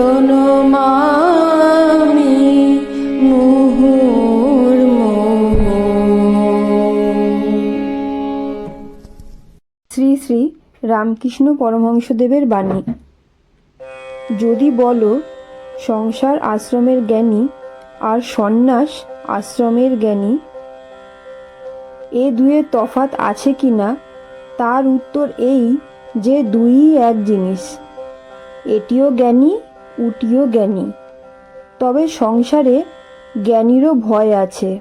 প্রণমামি মুহুর্মুহু। শ্রী শ্রী রামকৃষ্ণ পরমহংসদেবের বাণী। যদি বলো, সংসার আশ্রমের জ্ঞানী আর সন্ন্যাস আশ্রমের জ্ঞানী, এ দুয়ে তফাত আছে কি না তার উত্তর এই যে দুইই এক জিনিস। এটিও জ্ঞানী উটিও জ্ঞানী। তবে সংসারে জ্ঞানীরও ভয় আছে।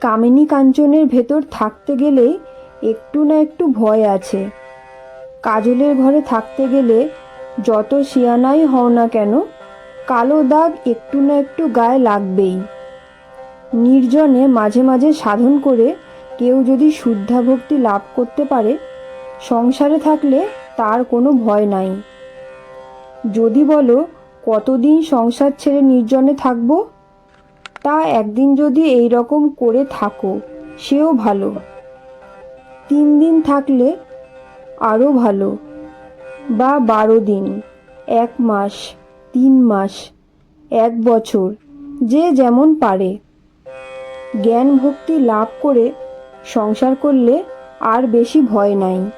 কামিনী কাঞ্চনের ভেতর থাকতে গেলে একটু না একটু ভয় আছে। কাজলের ঘরে থাকতে গেলে যত শিয়ানাই হও না কেন, কালো দাগ একটু না একটু গায়ে লাগবেই। নির্জনে মাঝে মাঝে সাধন করে কেউ যদি শুদ্ধা ভক্তি লাভ করতে পারে, সংসারে থাকলে তার কোনো ভয় নাই। যদি বলো, কতদিন সংসার ছেড়ে নির্জনে থাকব? তা একদিন যদি এই রকম করে থাকো, সেও ভালো। তিন দিন থাকলে আরও ভালো। বা বারো দিন, এক মাস, তিন মাস, এক বছর, যে যেমন পারে। জ্ঞান ভক্তি লাভ করে সংসার করলে আর বেশি ভয় নাই।